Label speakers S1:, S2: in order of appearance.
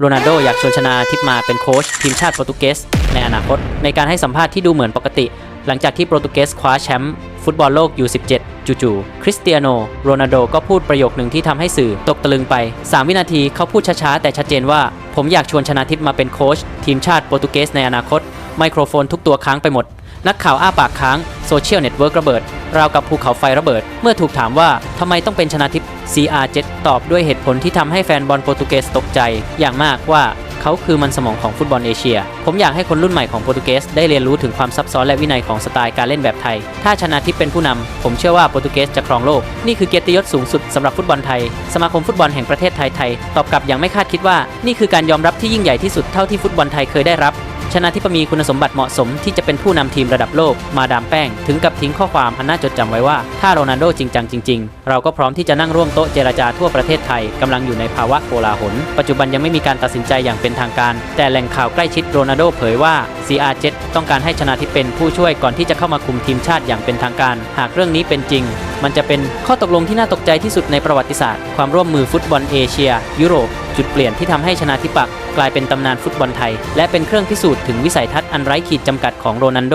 S1: โรนัลโดอยากชวนชนาทิพมาเป็นโค้ชทีมชาติโปรตุเกสในอนาคต ในการให้สัมภาษณ์ที่ดูเหมือนปกติ หลังจากที่โปรตุเกสคว้าแชมป์ฟุตบอลโลก U17 จู่ๆคริสเตียโนโรนัลโดก็พูดประโยคหนึ่งที่ทำให้สื่อตกตะลึงไป 3 วินาทีเขาพูดช้าๆ แต่ชัดเจนว่า ผมอยากชวนชนาทิพมาเป็นโค้ชทีมชาติโปรตุเกสในอนาคต ไมโครโฟนทุกตัวค้างไปหมด นักข่าวอ้าปากค้างโซเชียลเน็ตเวิร์กระเบิด ราวกับภูเขาไฟระเบิด เมื่อถูกถามว่าทำไมต้องเป็นชนะทิพย์ CR7 ตอบด้วยเหตุผลที่ทำให้แฟนบอลโปรตุเกสตกใจอย่างมากว่าเขาคือมันสมองของฟุตบอลเอเชีย ผมอยากให้คนรุ่นใหม่ของโปรตุเกสได้เรียนรู้ถึงความซับซ้อนและวินัยของสไตล์การเล่นแบบไทย ถ้าชนะทิพย์เป็นผู้นำผมเชื่อว่าโปรตุเกสจะครองโลก นี่คือเกียรติยศสูงสุดสำหรับฟุตบอลไทย สมาคมฟุตบอลแห่งประเทศไทยไทย ตอบกลับอย่างไม่คาดคิดว่า นี่คือการยอมรับที่ยิ่งใหญ่ที่สุดเท่าที่ฟุตบอลไทยเคยได้รับ ชนะทิพมีคุณสมบัติเหมาะสมที่จะเป็นผู้นำทีมระดับโลกมาดามแป้ง ถึงกับทิ้งข้อความอันน่าจดจำไว้ว่าถ้าโรนัลโดจริงจังจริง ๆ เราก็พร้อมที่จะนั่งร่วมโต๊ะเจรจาทั่วประเทศไทยกำลังอยู่ในภาวะโกลาหล ปัจจุบันยังไม่มีการตัดสินใจอย่างเป็นทางการ แต่แหล่งข่าวใกล้ชิดโรนัลโดเผยว่า CR7 ต้องการให้ชนะทิพเป็นผู้ช่วยก่อนที่จะเข้ามาคุมทีมชาติอย่างเป็นทางการ หากเรื่องนี้เป็นจริง มันจะเป็นข้อตกลงที่น่าตกใจที่สุดในประวัติศาสตร์ ความร่วมมือฟุตบอลเอเชีย ยุโรป จุดเปลี่ยนที่ทำให้ชนะทิปัก กลายเป็นตำนานฟุตบอลไทย และเป็นเครื่องพิสูจน์ถึงวิสัยทัศน์อันไร้ขีดจำกัดของโรนัลโด